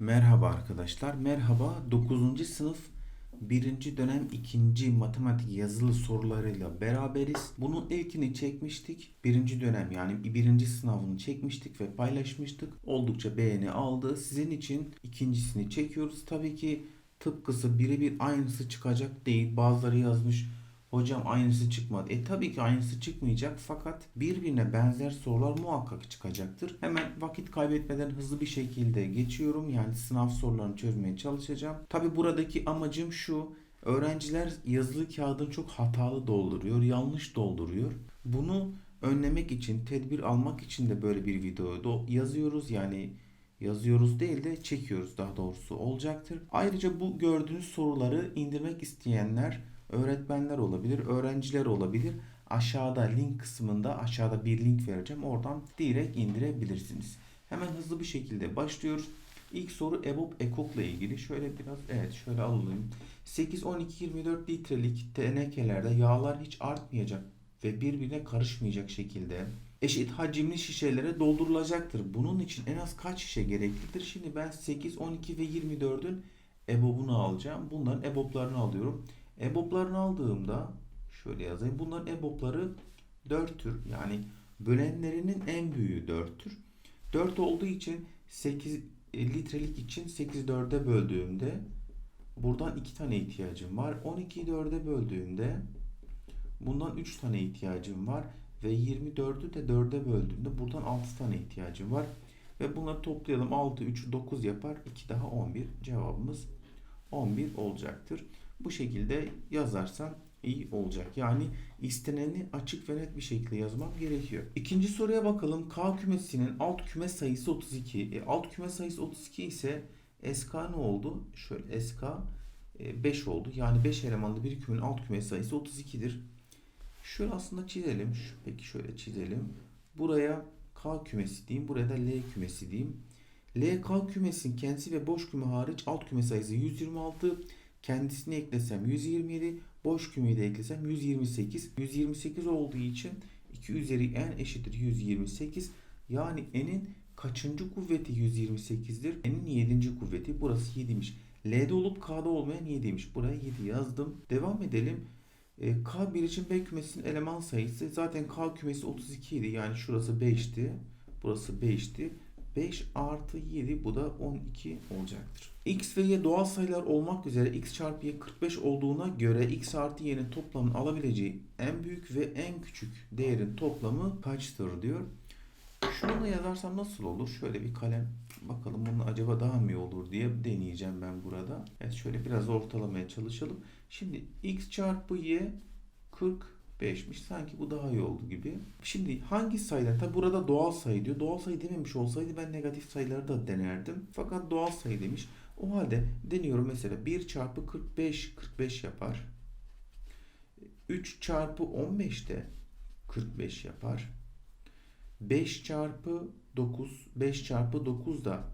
Merhaba arkadaşlar. Merhaba. 9. sınıf 1. dönem 2. matematik yazılı sorularıyla beraberiz. Bunun ilkini çekmiştik. 1. dönem yani 1. sınavını çekmiştik ve paylaşmıştık. Oldukça beğeni aldı. Sizin için ikincisini çekiyoruz. Tabii ki tıpkısı birebir aynısı çıkacak değil. Bazıları yazmış Hocam aynısı çıkmadı. E tabii ki aynısı çıkmayacak fakat birbirine benzer sorular muhakkak çıkacaktır. Hemen vakit kaybetmeden hızlı bir şekilde geçiyorum. Yani sınav sorularını çözmeye çalışacağım. Tabii buradaki amacım şu. Öğrenciler yazılı kağıdını çok hatalı dolduruyor, yanlış dolduruyor. Bunu önlemek için, tedbir almak için de böyle bir videoyu da yazıyoruz. Yani yazıyoruz değil de çekiyoruz daha doğrusu olacaktır. Ayrıca bu gördüğünüz soruları indirmek isteyenler öğretmenler olabilir, öğrenciler olabilir. Aşağıda link kısmında aşağıda bir link vereceğim. Oradan direkt indirebilirsiniz. Hemen hızlı bir şekilde başlıyoruz. İlk soru EBOB ekokla ilgili. Şöyle biraz evet şöyle alalım. 8, 12, 24 litrelik tenekelerde yağlar hiç artmayacak ve birbirine karışmayacak şekilde eşit hacimli şişelere doldurulacaktır. Bunun için en az kaç şişe gereklidir? Şimdi ben 8, 12 ve 24'ün EBOB'unu alacağım. Bunların EBOB'larını alıyorum. EBOB'larını aldığımda şöyle yazayım. Bunların EBOB'ları 4 tür. Yani bölenlerinin en büyüğü 4 tür. 4 olduğu için 8 litrelik için 8 4'e böldüğümde buradan 2 tane ihtiyacım var. 12'yi 4'e böldüğümde bundan 3 tane ihtiyacım var. Ve 24'ü de 4'e böldüğümde buradan 6 tane ihtiyacım var. Ve bunları toplayalım. 6, 3, 9 yapar. 2 daha 11. Cevabımız 11 olacaktır. Bu şekilde yazarsam iyi olacak. Yani isteneni açık ve net bir şekilde yazmam gerekiyor. İkinci soruya bakalım. K kümesinin alt küme sayısı 32. E, alt küme sayısı 32 ise SK ne oldu? Şöyle SK 5 e, oldu. Yani 5 elemanlı bir kümenin alt küme sayısı 32'dir. Şöyle aslında çizelim. Peki şöyle çizelim. Buraya K kümesi diyeyim. Buraya da L kümesi diyeyim. LK kümesin kendisi ve boş küme hariç alt küme sayısı 126. Kendisini eklesem 127. Boş kümeyi de eklesem 128. 128 olduğu için 2 üzeri n eşittir 128. Yani n'in kaçıncı kuvveti 128'dir? N'in 7. kuvveti. Burası 7'miş. L'de olup K'da olmayan 7'ymiş. Buraya 7 yazdım. Devam edelim. E, K bileşim B kümesinin eleman sayısı zaten K kümesi 32 idi. Yani şurası 5'ti. Burası 5'ti. 5 artı 7 bu da 12 olacaktır. X ve Y doğal sayılar olmak üzere X çarpı Y 45 olduğuna göre X artı Y'nin toplamını alabileceği en büyük ve en küçük değerin toplamı kaçtır diyor. Şunu yazarsam nasıl olur? Şöyle bir kalem bakalım bunun acaba daha mı iyi olur diye deneyeceğim ben burada. Evet şöyle biraz ortalamaya çalışalım. Şimdi X çarpı Y 40 5'miş. Sanki bu daha iyi oldu gibi. Şimdi hangi sayılar? Tabi burada doğal sayı diyor. Doğal sayı dememiş olsaydı ben negatif sayıları da denerdim. Fakat doğal sayı demiş. O halde deniyorum mesela 1 çarpı 45 45 yapar. 3 çarpı 15 de 45 yapar. 5 çarpı 9 5 çarpı 9 da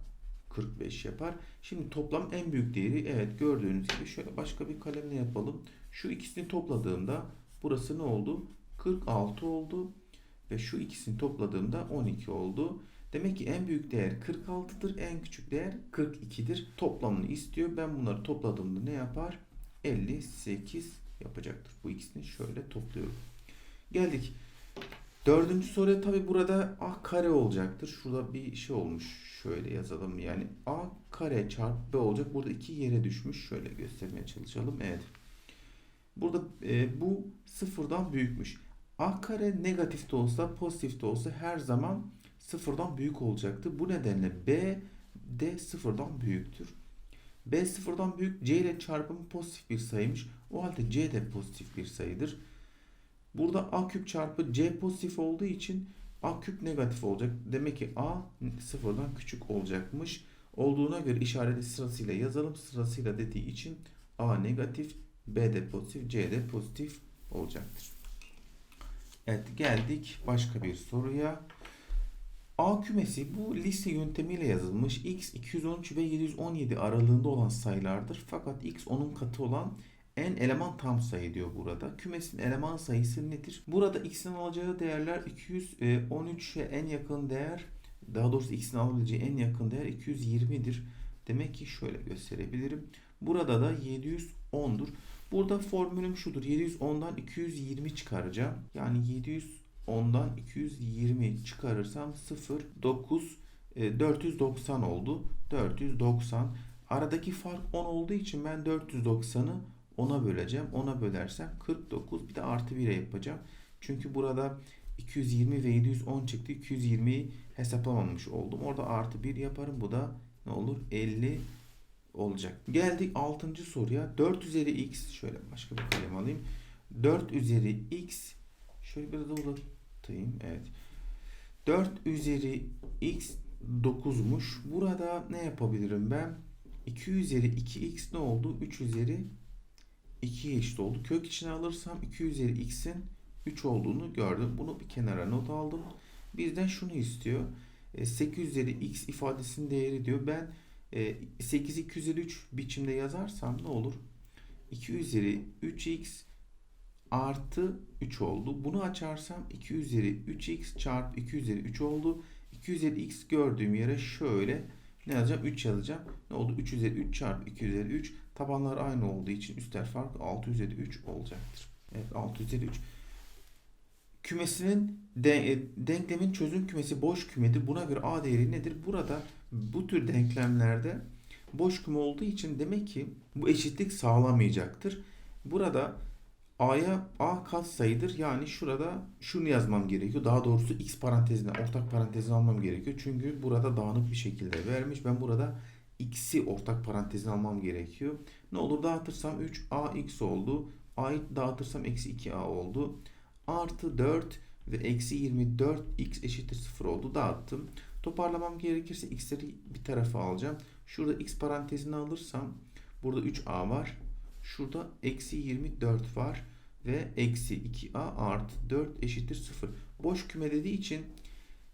45 yapar. Şimdi toplam en büyük değeri evet gördüğünüz gibi şöyle başka bir kalemle yapalım. Şu ikisini topladığımda Burası ne oldu? 46 oldu. Ve şu ikisini topladığımda 12 oldu. Demek ki en büyük değer 46'dır. En küçük değer 42'dir. Toplamını istiyor. Ben bunları topladığımda ne yapar? 58 yapacaktır. Bu ikisini şöyle topluyorum. Geldik. Dördüncü soruya tabi burada a kare olacaktır. Şurada bir şey olmuş. Şöyle yazalım. Yani a kare çarpı b olacak. Burada iki yere düşmüş. Şöyle göstermeye çalışalım. Evet. Burada e, bu sıfırdan büyükmüş. A kare negatif de olsa pozitif de olsa her zaman sıfırdan büyük olacaktı. Bu nedenle B de sıfırdan büyüktür. B sıfırdan büyük C ile çarpımı pozitif bir sayıymış. O halde C de pozitif bir sayıdır. Burada A küp çarpı C pozitif olduğu için A küp negatif olacak. Demek ki A sıfırdan küçük olacakmış. Olduğuna göre işareti sırasıyla yazalım. Sırasıyla dediği için A negatif, B de pozitif, C de pozitif olacaktır. Evet geldik başka bir soruya. A kümesi bu liste yöntemiyle yazılmış. X 213 ve 717 aralığında olan sayılardır. Fakat X onun katı olan en eleman tam sayı diyor burada. Kümesin eleman sayısı nedir? Burada X'in alacağı değerler 213'e en yakın değer daha doğrusu X'in alabileceği en yakın değer 220'dir. Demek ki şöyle gösterebilirim. Burada da 710'dur. Burada formülüm şudur. 710'dan 220 çıkaracağım. Yani 710'dan 220 çıkarırsam 0, 9, e, 490 oldu. 490. Aradaki fark 10 olduğu için ben 490'ı 10'a böleceğim. 10'a bölersem 49 bir de artı 1'e yapacağım. Çünkü burada 220 ve 710 çıktı. 220'yi hesaplamamış oldum. Orada artı 1 yaparım. Bu da ne olur? 50 olacak. Geldik 6. soruya. 4 üzeri x şöyle başka bir kalem alayım. 4 üzeri x şöyle biraz da uzatayım. Evet. 4 üzeri x 9'muş. Burada ne yapabilirim ben? 2 üzeri 2x ne oldu? 3 üzeri 2'ye eşit oldu. Kök içine alırsam 2 üzeri x'in 3 olduğunu gördüm. Bunu bir kenara not aldım. Bizden şunu istiyor. E, 8 üzeri x ifadesinin değeri diyor. Ben e, 8'i 2 üzeri 3 biçimde yazarsam ne olur? 2 üzeri 3x artı 3 oldu. Bunu açarsam 2 üzeri 3x çarpı 2 üzeri 3 oldu. 2 üzeri x gördüğüm yere şöyle ne yazacağım? 3 yazacağım. Ne oldu? 3 üzeri 3 çarpı 2 üzeri 3. Tabanlar aynı olduğu için üstler farklı 6 üzeri 3 olacaktır. Evet 6 üzeri 3. Kümesinin de, e, denklemin çözüm kümesi boş kümedir. Buna göre A değeri nedir? Burada bu tür denklemlerde boş küme olduğu için demek ki bu eşitlik sağlamayacaktır. Burada A'ya A katsayıdır. Yani şurada şunu yazmam gerekiyor. Daha doğrusu X parantezine, ortak parantezine almam gerekiyor. Çünkü burada dağınık bir şekilde vermiş. Ben burada X'i ortak parantezine almam gerekiyor. Ne olur dağıtırsam 3 AX oldu. A'yı dağıtırsam eksi 2A oldu. Artı 4 ve eksi 24 X eşittir 0 oldu. Dağıttım. Toparlamam gerekirse X'leri bir tarafa alacağım. Şurada X parantezine alırsam burada 3A var. Şurada eksi 24 var. Ve eksi 2A artı 4 eşittir 0. Boş küme dediği için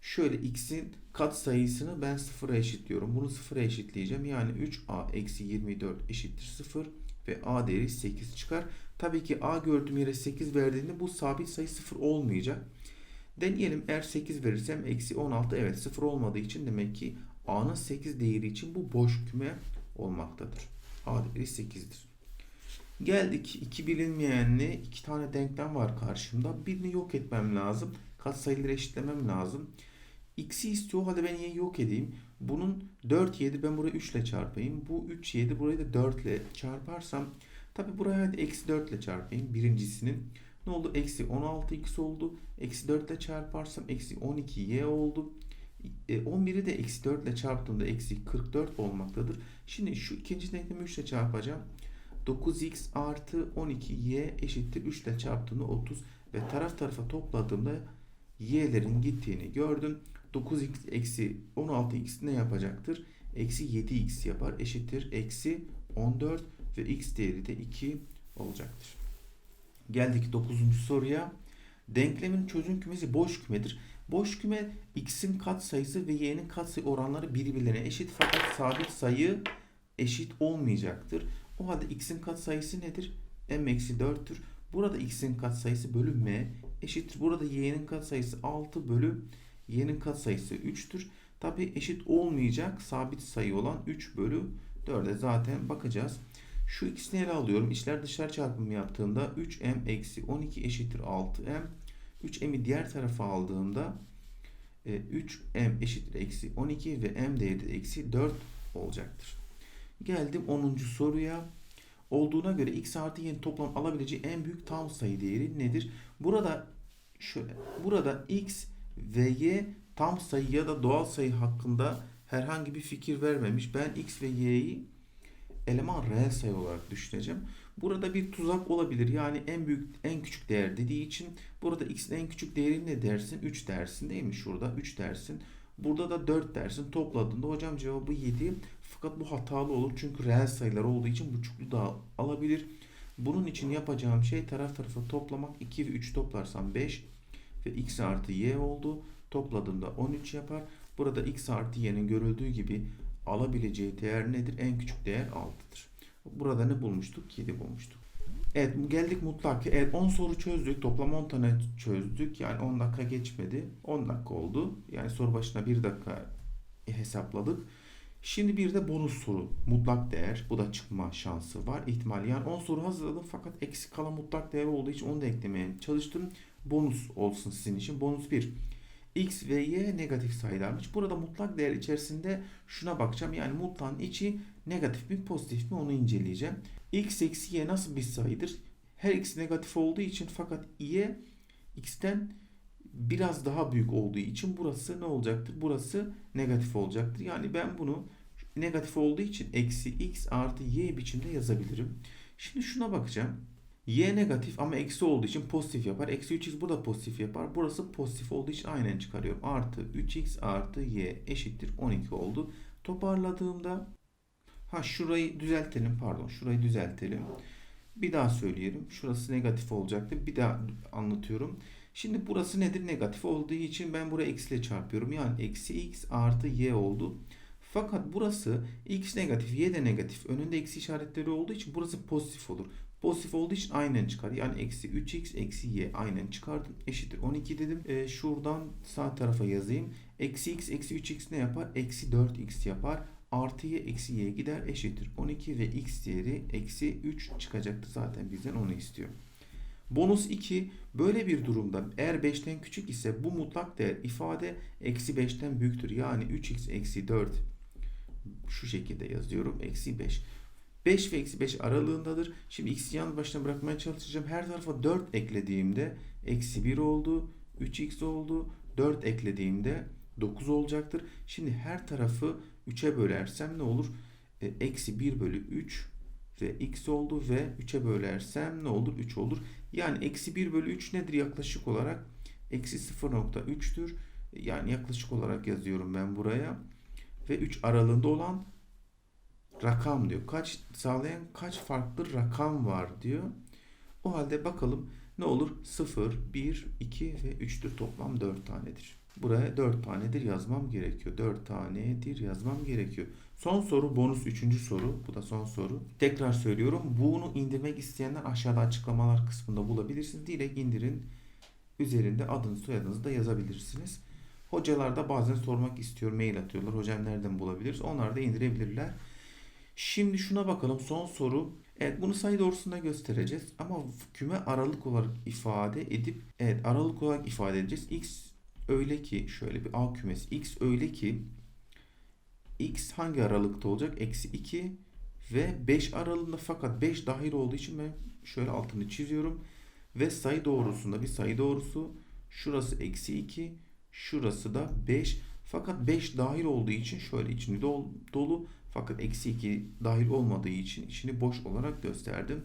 şöyle x'in kat sayısını ben sıfıra eşitliyorum. Bunu sıfıra eşitleyeceğim. Yani 3a eksi 24 eşittir 0 ve a değeri 8 çıkar. Tabii ki a gördüğüm yere 8 verdiğinde bu sabit sayı 0 olmayacak. Deneyelim eğer 8 verirsem eksi 16 evet 0 olmadığı için demek ki a'nın 8 değeri için bu boş küme olmaktadır. a değeri 8'dir. Geldik iki bilinmeyenli iki tane denklem var karşımda. Birini yok etmem lazım. Katsayıları eşitlemem lazım. X'i istiyor. Hadi ben y'yi yok edeyim. Bunun 4 7 ben burayı 3 ile çarpayım. Bu 3 7 burayı da 4 ile çarparsam tabi buraya hadi eksi 4 ile çarpayım. Birincisinin ne oldu? Eksi 16 x oldu. Eksi 4 ile çarparsam eksi 12 y oldu. E, 11'i de eksi 4 ile çarptığımda eksi 44 olmaktadır. Şimdi şu ikinci denklemi 3 ile çarpacağım. 9x artı 12y eşittir 3 ile çarptığımda 30 ve taraf tarafa topladığımda y'lerin gittiğini gördüm. 9x eksi 16x ne yapacaktır? Eksi 7x yapar eşittir eksi 14 ve x değeri de 2 olacaktır. Geldik 9. soruya. Denklemin çözüm kümesi boş kümedir. Boş küme x'in katsayısı ve y'nin katsayı oranları birbirlerine eşit fakat sabit sayı eşit olmayacaktır. O halde x'in katsayısı nedir? m eksi 4'tür. Burada x'in katsayısı bölü m eşittir. Burada y'nin katsayısı 6 bölü y'nin katsayısı 3'tür. Tabi eşit olmayacak sabit sayı olan 3 bölü 4'e zaten bakacağız. Şu ikisini ele alıyorum. İçler dışlar çarpımı yaptığımda 3m eksi 12 eşittir 6m. 3m'i diğer tarafa aldığımda 3m eşittir eksi 12 ve m değeri de eksi 4 olacaktır. Geldim 10. soruya. Olduğuna göre x artı y'nin toplam alabileceği en büyük tam sayı değeri nedir? Burada şöyle. Burada x ve y tam sayı ya da doğal sayı hakkında herhangi bir fikir vermemiş. Ben x ve y'yi eleman reel sayı olarak düşüneceğim. Burada bir tuzak olabilir. Yani en büyük en küçük değer dediği için burada x'in en küçük değeri ne dersin? 3 dersin değil mi? Şurada 3 dersin. Burada da 4 dersin. Topladığında hocam cevabı 7. Fakat bu hatalı olur. Çünkü reel sayılar olduğu için buçuklu da alabilir. Bunun için yapacağım şey taraf tarafa toplamak. 2 ve 3 toplarsam 5 ve x artı y oldu. Topladığımda 13 yapar. Burada x artı y'nin görüldüğü gibi alabileceği değer nedir? En küçük değer 6'dır. Burada ne bulmuştuk? 7 bulmuştuk. Evet geldik mutlak. Evet 10 soru çözdük. Toplam 10 tane çözdük. Yani 10 dakika geçmedi. 10 dakika oldu. Yani soru başına 1 dakika hesapladık. Şimdi bir de bonus soru. Mutlak değer. Bu da çıkma şansı var. ihtimal. Yani 10 soru hazırladım fakat eksik kalan mutlak değer olduğu için onu da eklemeye çalıştım. Bonus olsun sizin için. Bonus 1. X ve Y negatif sayılarmış. Burada mutlak değer içerisinde şuna bakacağım. Yani mutlağın içi negatif mi pozitif mi onu inceleyeceğim. X eksi Y nasıl bir sayıdır? Her ikisi negatif olduğu için fakat Y X'ten biraz daha büyük olduğu için burası ne olacaktır? Burası negatif olacaktır. Yani ben bunu negatif olduğu için eksi x artı y biçimde yazabilirim. Şimdi şuna bakacağım. Y negatif ama eksi olduğu için pozitif yapar. Eksi 3x burada pozitif yapar. Burası pozitif olduğu için aynen çıkarıyorum. Artı 3x artı y eşittir 12 oldu. Toparladığımda ha şurayı düzeltelim pardon şurayı düzeltelim. Bir daha söyleyelim. Şurası negatif olacaktı. Bir daha anlatıyorum. Şimdi burası nedir? Negatif olduğu için ben buraya eksiyle çarpıyorum. Yani eksi x artı y oldu. Fakat burası x negatif, y de negatif. Önünde eksi işaretleri olduğu için burası pozitif olur. Pozitif olduğu için aynen çıkar. Yani eksi 3x eksi y aynen çıkardım. Eşittir 12 dedim. Ee, şuradan sağ tarafa yazayım. Eksi x eksi 3x ne yapar? Eksi 4x yapar. Artı y eksi y gider eşittir. 12 ve x değeri eksi 3 çıkacaktı. Zaten bizden onu istiyor. Bonus 2 böyle bir durumda eğer 5'ten küçük ise bu mutlak değer ifade eksi 5'ten büyüktür. Yani 3x eksi 4 şu şekilde yazıyorum. Eksi 5. 5 ve eksi 5 aralığındadır. Şimdi x'i yalnız başına bırakmaya çalışacağım. Her tarafa 4 eklediğimde eksi 1 oldu. 3x oldu. 4 eklediğimde 9 olacaktır. Şimdi her tarafı 3'e bölersem ne olur? E, Eksi 1 bölü 3 ve x oldu ve 3'e bölersem ne olur? 3 olur. Yani eksi 1 bölü 3 nedir yaklaşık olarak? Eksi 0.3'tür. Yani yaklaşık olarak yazıyorum ben buraya. Ve 3 aralığında olan rakam diyor. Kaç sağlayan kaç farklı rakam var diyor. O halde bakalım ne olur? 0, 1, 2 ve 3'tür. Toplam 4 tanedir. Buraya 4 tanedir yazmam gerekiyor. 4 tanedir yazmam gerekiyor. Son soru bonus 3. soru. Bu da son soru. Tekrar söylüyorum. Bunu indirmek isteyenler aşağıda açıklamalar kısmında bulabilirsiniz. Direkt indirin. Üzerinde adınız soyadınızı da yazabilirsiniz. Hocalar da bazen sormak istiyor. Mail atıyorlar. Hocam nereden bulabiliriz? Onlar da indirebilirler. Şimdi şuna bakalım. Son soru. Evet bunu sayı doğrusunda göstereceğiz. Ama küme aralık olarak ifade edip evet aralık olarak ifade edeceğiz. X öyle ki şöyle bir A kümesi. X öyle ki X hangi aralıkta olacak? Eksi 2 ve 5 aralığında fakat 5 dahil olduğu için ben şöyle altını çiziyorum. Ve sayı doğrusunda bir sayı doğrusu. Şurası eksi 2. Şurası da 5. Fakat 5 dahil olduğu için şöyle içini dol, dolu. Fakat eksi 2 dahil olmadığı için içini boş olarak gösterdim.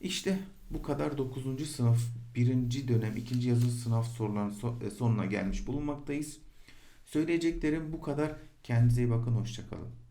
İşte bu kadar 9. sınıf 1. dönem 2. yazılı sınav sorularının sonuna gelmiş bulunmaktayız. Söyleyeceklerim bu kadar. Kendinize iyi bakın. Hoşçakalın.